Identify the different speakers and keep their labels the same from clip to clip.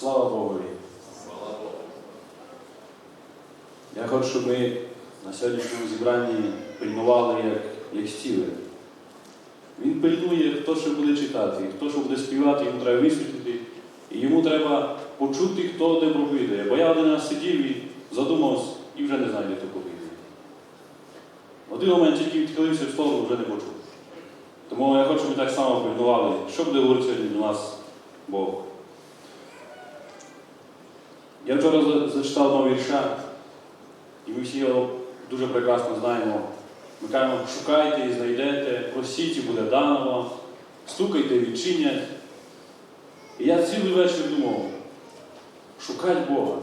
Speaker 1: Слава Богу! Я хочу, щоб ми на сьогоднішньому зібранні пильнували як, як стіли. Він пильнує, хто що буде читати, хто що буде співати, йому треба висвітлити. І йому треба почути, хто де проповідує. Бо я один раз сидів і задумався і вже не знаю, де хто проповідує. Один момент тільки відхилився в сторону, вже не почув. Тому я хочу, щоб ми так само пильнували, що буде говорити сьогодні до нас Бог. Я вчора зачитав одного вірша, і ми всі його дуже прекрасно знаємо. Ми кажемо, шукайте і знайдете, просіть і буде дано вам, стукайте і відчинять. І я цілий вечір думав, шукать Бога.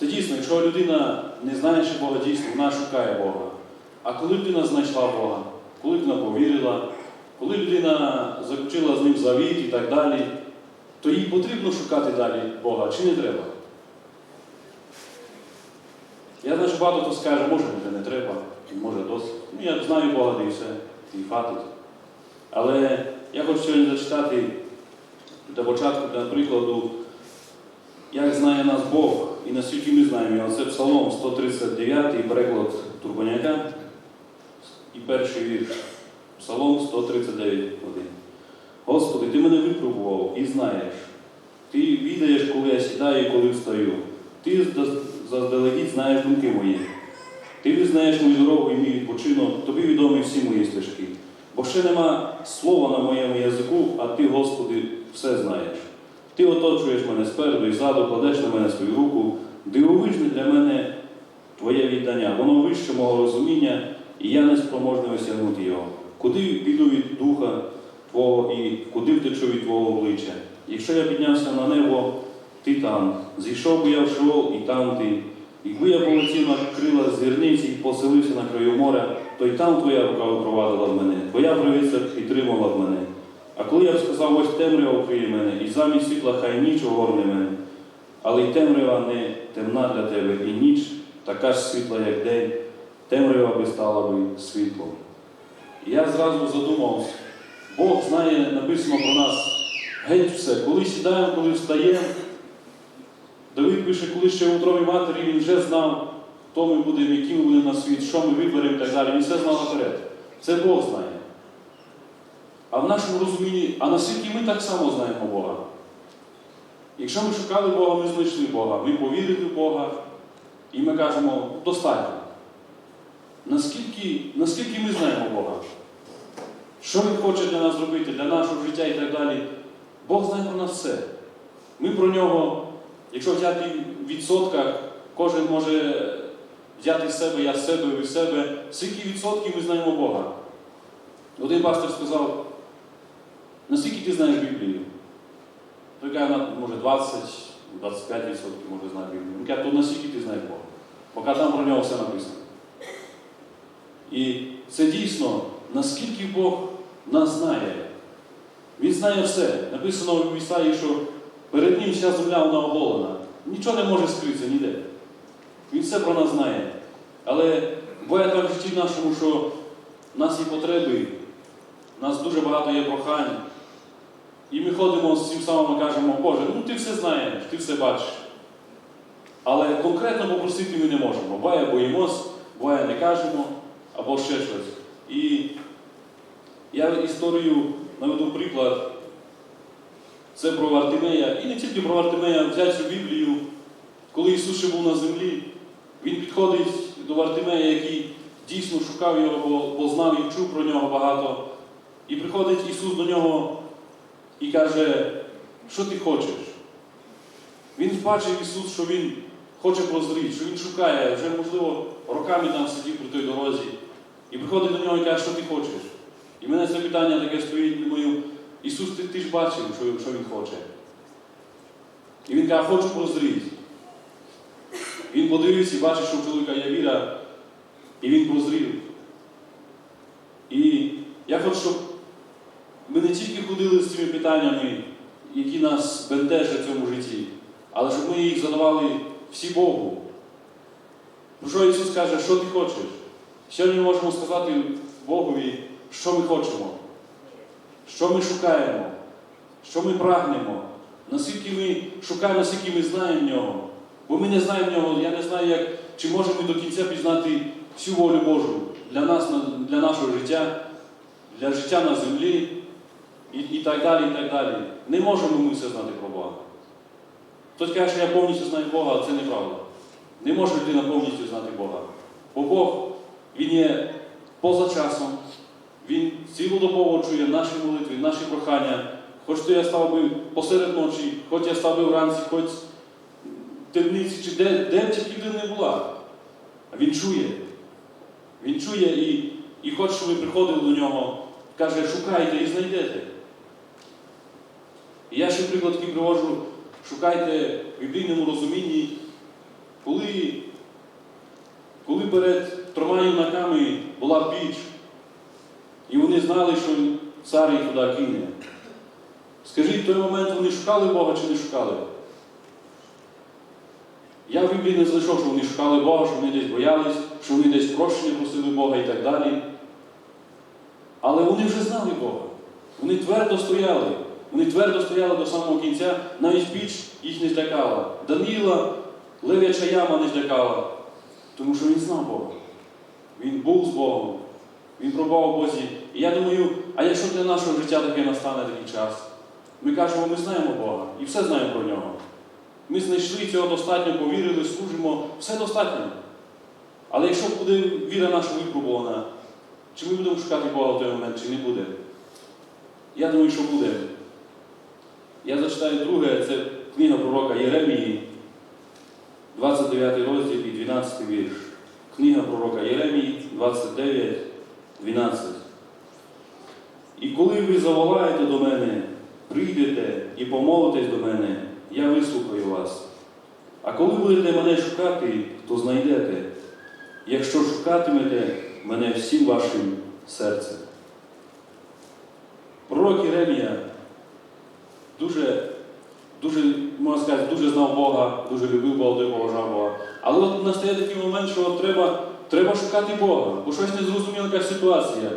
Speaker 1: Це дійсно, якщо людина не знає, що Бога дійсно, вона шукає Бога. А коли людина знайшла Бога, коли людина повірила, коли людина заключила з ним завіт і так далі, то їй потрібно шукати далі Бога, чи не треба? Я знаю, що багато хто скаже, може вже не треба, може досить. Ну, я знаю Бога, і все, і хватить. Але я хочу сьогодні зачитати для початку, для прикладу, як знає нас Бог і наскільки ми знаємо його. Це Псалом 139, переклад Турбоняка і перший вірш. Псалом 139, 1. Господи, Ти мене випробував і знаєш. Ти відаєш, коли я сідаю і коли встаю. Ти заздалегідь знаєш думки мої. Ти визнаєш мою дорогу і мій відпочинок, тобі відомі всі мої стежки. Бо ще нема слова на моєму язику, а ти, Господи, все знаєш. Ти оточуєш мене спереду і ззаду, кладеш на мене свою руку. Дивовижне для мене Твоє віддання, воно вище мого розуміння, і я не спроможний осягнути його. Куди піду від духа Твого і куди втечу від Твого обличчя? Якщо я піднявся на небо, ти там, зійшов би я в шеол, і там ти. Якби я полетів на крила зірниці і поселився на краю моря, то й там твоя рука випровадила б мене, твоя правиця підтримала б мене. А коли я б сказав, ось темрява вкриє мене, і замість світла хай ніч огорне мене, але й темрява не темна для тебе, і ніч така ж світла, як день, темрява би стала би світлом. І я зразу задумався, Бог знає, написано про нас геть все. Коли сідаємо, коли встаємо. Давид пише, коли ще в утробі матері він вже знав, хто ми будемо, які ми на світ, що ми виберемо і так далі. Він все знав наперед. Це Бог знає. А в нашому розумінні, а наскільки ми так само знаємо Бога? Якщо ми шукали Бога, ми знайшли Бога, ми повірили в Бога, і ми кажемо, достатньо. Наскільки, наскільки ми знаємо Бога? Що Він хоче для нас зробити, для нашого життя і так далі? Бог знає про нас все. Ми про нього, якщо взяти в відсотках, кожен може взяти з себе, я з себе, ви з себе, скільки відсотків ми знаємо Бога. Один пастор сказав, наскільки ти знаєш Біблію? Той каже, «На, може 20, 25 відсотків може знати Біблію. Він каже, то наскільки ти знаєш Бога? Поки там про нього все написано. І це дійсно, наскільки Бог нас знає. Він знає все. Написано в Ісаї, що перед ним вся земля вона оголена. Нічого не може скритися ніде. Він все про нас знає. Але буває в житті нашому, що в нас є потреби, в нас дуже багато є прохань. І ми ходимо з цим самим і кажемо, Боже, ну ти все знаєш, ти все бачиш. Але конкретно попросити ми не можемо. Буває боїмось, буває не кажемо, або ще щось. І я історію наведу приклад. Це про Вартимея. І не тільки про Вартимея, взяти цю Біблію, коли Ісус ще був на землі, Він підходить до Вартимея, який дійсно шукав його, бо, бо знав і чув про нього багато. І приходить Ісус до нього і каже, що ти хочеш? Він бачив Ісус, що Він хоче прозріти, що Він шукає, вже, можливо, роками там сидів при той дорозі. І приходить до нього і каже, що ти хочеш? І мене це питання таке стоїть, думаю, Ісус, ти, ти ж бачив, що, що Він хоче. І він каже, хочу прозріти. Він подивився і бачить, що у чоловіка є віра, і він прозрів. І я хочу, щоб ми не тільки ходили з цими питаннями, які нас бентежать в цьому житті, але щоб ми їх задавали всі Богу. Про що Ісус каже, що ти хочеш? Сьогодні ми можемо сказати Богові, що ми хочемо, що ми шукаємо, що ми прагнемо, наскільки ми шукаємо, наскільки ми знаємо нього. Бо ми не знаємо нього, я не знаю, як, чи можемо ми до кінця пізнати всю волю Божу для нас, для нашого життя, для життя на землі і, і так далі. і так далі. Не можемо ми все знати про Бога. Хтось каже, що я повністю знаю Бога, а це неправда. Не може людина повністю знати Бога. Бо Бог, Він є поза часом, Він цілодобово чує наші молитви, наші прохання. Хоч то я став би посеред ночі, хоч я став би вранці, хоч в темниці, чи де, де б тільки людина не була. А Він чує. Він чує і, і хоче, щоб ви приходили до нього, каже, шукайте і знайдете. І я ще приклад такий привожу, шукайте в біблійному розумінні, коли, коли перед трьома юнаками була піч, і вони знали, що цар їх туди кине. Скажіть, в той момент вони шукали Бога чи не шукали? Я в Біблії не знайшов, що вони шукали Бога, що вони десь боялись, що вони десь прощення просили Бога і так далі. Але вони вже знали Бога. Вони твердо стояли. Вони твердо стояли до самого кінця, навіть піч їх не злякала. Даніла, лев'яча яма не злякала, тому що він знав Бога. Він був з Богом, він пробував Бозі. І я думаю, а якщо для нашого життя таке настане такий час, ми кажемо, ми знаємо Бога і все знаємо про нього. Ми знайшли цього достатньо, повірили, служимо, все достатньо. Але якщо буде віра наша випробувана, чи ми будемо шукати Бога в той момент, чи не буде? Я думаю, що буде. Я зачитаю друге, це книга пророка Єремії, 29 розділ і 12 вірш. Книга пророка Єремії 29, 12. І коли ви заволаєте до мене, прийдете і помолитесь до мене, я вислухаю вас. А коли будете мене шукати, то знайдете, якщо шукатимете мене всім вашим серцем. Пророк Єремія дуже, дуже, можна сказати, дуже знав Бога, дуже любив Бога, дуже поважав Бога. Але от настає такий момент, що треба, треба шукати Бога, бо щось незрозуміла якась ситуація.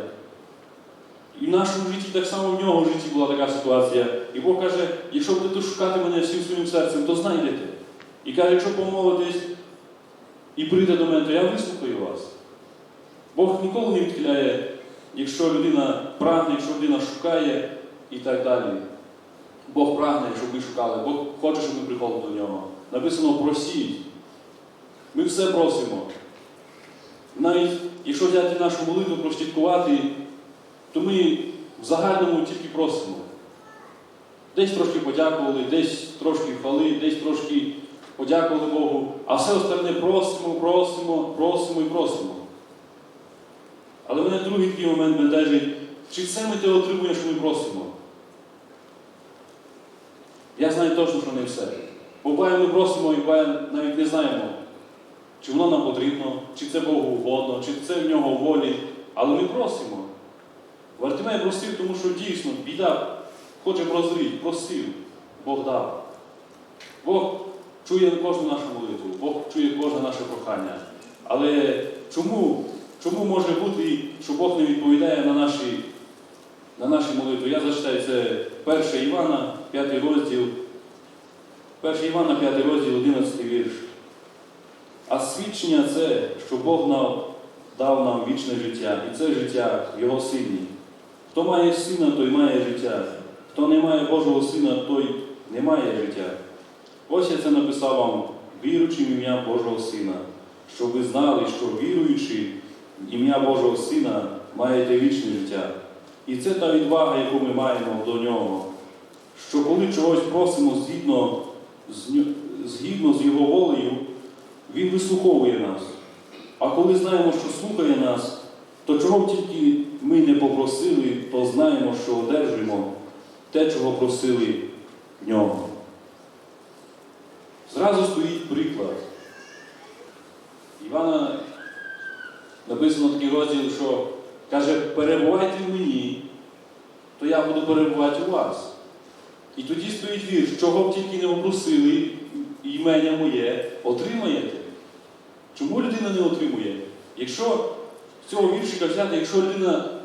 Speaker 1: І в нашому житті так само в нього в житті була така ситуація. І Бог каже, якщо будете шукати мене всім своїм серцем, то знайдете. І каже, якщо помолитесь і прийде до мене, то я вислухаю вас. Бог ніколи не відхиляє, якщо людина прагне, якщо людина шукає і так далі. Бог прагне, щоб ми шукали, Бог хоче, щоб ми приходили до нього. Написано просіть. Ми все просимо. Навіть якщо взяти нашу молитву, прослідкувати, то ми в загальному тільки просимо. Десь трошки подякували, десь трошки хвали, десь трошки подякували Богу, а все остальне просимо, просимо, просимо і просимо. Але мене другий такий момент бентежить, чи все ми те отримуємо, що ми просимо? Я знаю точно, що не все. Бо буває ми просимо і буває навіть не знаємо, чи воно нам потрібно, чи це Богу угодно, чи це в нього волі. Але ми просимо. Вартимей просив, тому що дійсно біда хоче прозріти, просив, Бог дав. Бог чує кожну нашу молитву, Бог чує кожне наше прохання. Але чому, чому може бути, що Бог не відповідає на наші, на наші молитви? Я зачитаю це 1 Івана, 5 розділ, 1 Івана, 5 розділ, 11 вірш. А свідчення це, що Бог нам дав нам вічне життя, і це життя в Його сині. Хто має сина, той має життя. Хто не має Божого сина, той не має життя. Ось я це написав вам, віруючи в ім'я Божого Сина, щоб ви знали, що віруючи ім'я Божого Сина, маєте вічне життя. І це та відвага, яку ми маємо до нього. Що коли чогось просимо згідно згідно з Його волею, Він вислуховує нас. А коли знаємо, що слухає нас, то чого тільки ми не попросили, то знаємо, що одержимо те, чого просили в нього. Зразу стоїть приклад. Івана написано такий розділ, що каже, перебувайте в мені, то я буду перебувати у вас. І тоді стоїть вірш, чого б тільки не попросили, імення моє, отримаєте. Чому людина не отримує? Якщо з цього віршика взяти, якщо людина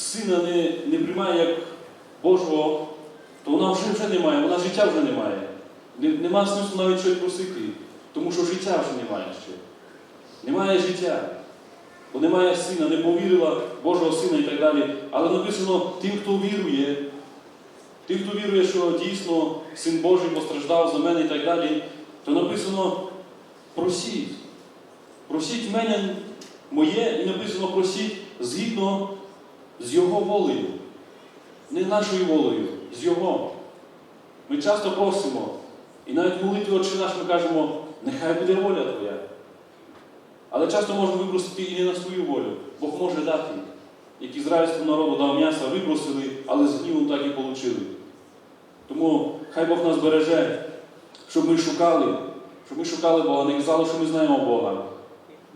Speaker 1: сина не, не приймає як Божого, то вона вже вже немає, вона життя вже немає. Не- Нема смислу навіть щось просити, тому що життя вже немає ще. Немає життя. Бо немає сина, не повірила Божого сина і так далі. Але написано тим, хто вірує, тим, хто вірує, що дійсно син Божий постраждав за мене і так далі, то написано просіть. Просіть мене моє і написано просіть згідно з Його волею. Не нашою волею, з Його. Ми часто просимо. І навіть в молитві Отче наш ми кажемо, нехай буде воля Твоя. Але часто можна випросити і не на свою волю. Бог може дати. Як ізраїльському народу дав м'ясо, випросили, але з гнівом так і отримали. Тому хай Бог нас береже, щоб ми шукали, щоб ми шукали Бога, не казали, що ми знаємо Бога.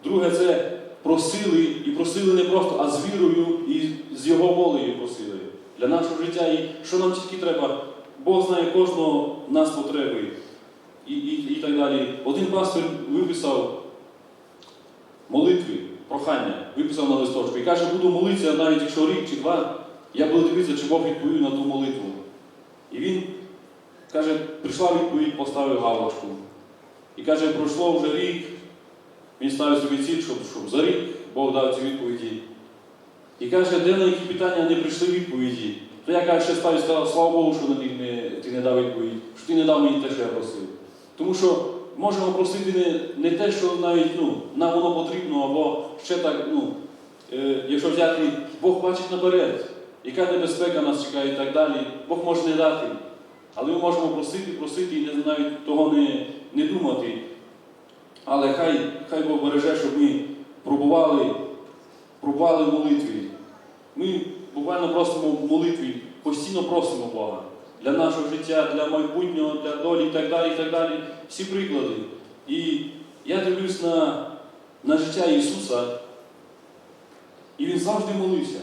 Speaker 1: Друге, це просили і просили не просто, а з вірою і з Його волею просили для нашого життя. І що нам тільки треба, Бог знає кожного нас потреби. І, і, і так далі. Один пастор виписав молитви, прохання, виписав на листочку і каже, буду молитися навіть якщо рік чи два, я буду дивитися, чи Бог відповів на ту молитву. І він каже, прийшла відповідь, поставив галочку. І каже, пройшло вже рік, він ставить собі ціль, щоб, щоб за рік Бог дав ці відповіді. І каже, де на які питання не прийшли відповіді, то я каже, ще став і сказав, слава Богу, що на них не, ти не дав відповідь, що ти не дав мені те, що я просив. Тому що можемо просити не, не те, що навіть ну, нам воно потрібно, або ще так, ну, е, якщо взяти, Бог бачить наперед, яка небезпека нас чекає і так далі, Бог може не дати. Але ми можемо просити, просити і навіть того не, не думати. Але хай, хай Бог береже, щоб ми пробували, пробували в молитві. Ми буквально просимо в молитві, постійно просимо Бога для нашого життя, для майбутнього, для долі і так далі. і так далі. Всі приклади. І я дивлюсь на, на життя Ісуса, і Він завжди молився.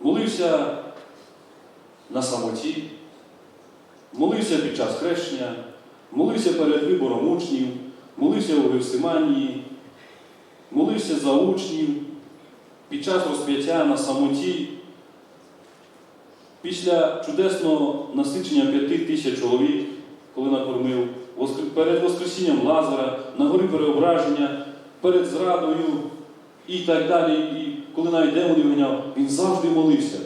Speaker 1: Молився на самоті, молився під час хрещення, молився перед вибором учнів, молився у Гевсиманії, молився за учнів під час розп'яття на самоті. Після чудесного насичення п'яти тисяч чоловік, коли накормив, перед Воскресінням Лазара, на горі переображення, перед зрадою і так далі, і коли навіть демонів виняв, він завжди молився.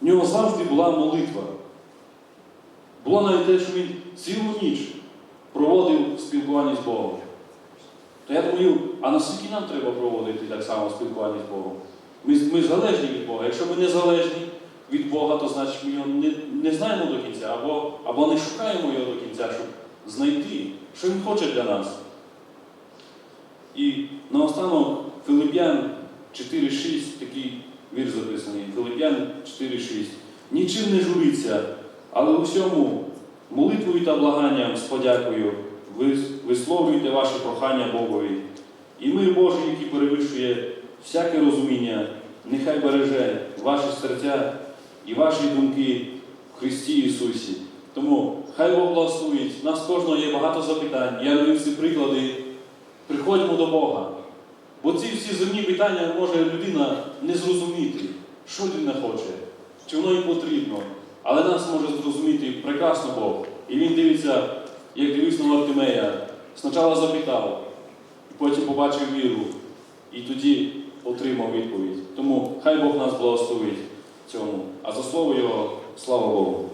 Speaker 1: В нього завжди була молитва. Було навіть те, що він цілу ніч проводив в спілкуванні з Богом. То я думаю, а наскільки нам треба проводити так само спілкування з Богом? Ми, ми залежні від Бога. Якщо ми не залежні від Бога, то значить ми його не, не знаємо до кінця, або, або не шукаємо його до кінця, щоб знайти, що він хоче для нас. І наостанок Филип'ян 4.6, такий вірш записаний. Филип'ян 4.6. Нічим не журіться, але у всьому молитвою та благанням з подякою ви висловлюйте ваші прохання Богові. І мир Божий, який перевищує всяке розуміння, нехай береже ваші серця і ваші думки в Христі Ісусі. Тому хай Бог благословить. У нас кожного є багато запитань. Я навів ці приклади. Приходьмо до Бога. Бо ці всі земні питання може людина не зрозуміти, що людина хоче, чи воно їй потрібно. Але нас може зрозуміти прекрасно Бог. І він дивиться, як дивився на Вартимея. Спочатку запитав, потім побачив віру, і тоді отримав відповідь. Тому хай Бог нас благословить цьому. А за слово його, слава Богу.